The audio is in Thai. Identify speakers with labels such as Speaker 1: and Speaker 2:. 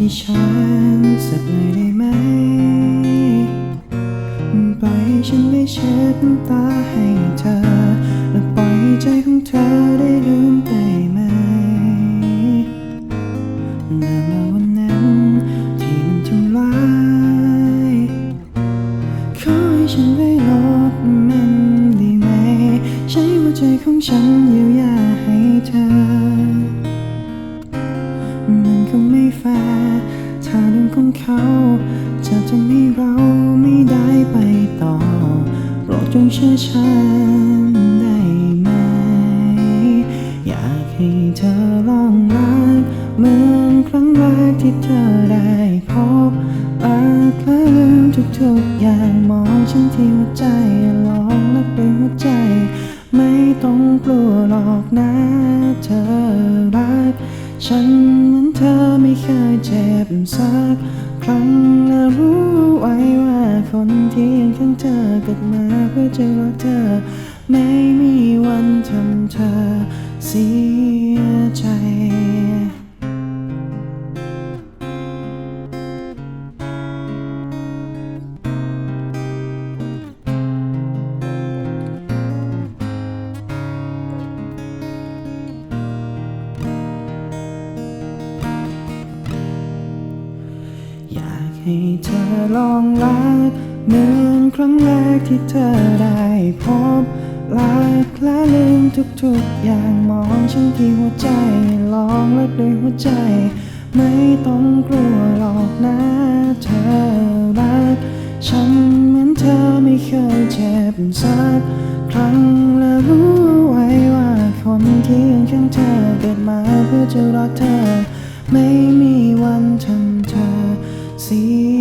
Speaker 1: ที่ฉันสักหน่อยได้ไหม ปล่อยให้ฉันได้เช็ดน้ำตาให้เธอ และปล่อยให้ใจของเธอได้ลืมไปไหมเรื่องราววันนั้นที่มันทำร้ายขอให้ฉันได้ลบมันได้ไหม ใช้หัวใจของฉันเยียวยาให้ มันคงไม่แฟร์ถ้าเรื่องของเขาจะทำให้เราไม่ได้ไปต่อโปรดจงเชื่อฉันได้ไหม อยากให้เธอลองรักเหมือนครั้งแรกที่เธอได้พบรักและลืมทุกๆอย่างมองฉันที่หัวใจลองรักด้วยหัวใจ ไม่ต้องกลัวหรอกนะเธอรักฉันเหมือน เธอไม่เคยเจ็บสักครั้งและรู้ไว้ว่าคนที่ยังข้างเธอเกิดมาเพื่อจะรักเธอ ไม่มีวันทำเธอเสีย อยากให้เธอลองรักเหมือนครั้งแรกที่เธอได้พบรักและลืมทุกๆ อย่างมองฉันที่หัวใจลองรักด้วยหัวใจ ไม่ต้องกลัวหรอกนะเธอรักฉันเหมือนเธอไม่เคยเจ็บสักครั้งและรู้ไว้ว่าคนที่ยังข้างเธอเกิดมาเพื่อจะรักเธอ ไม่มี วั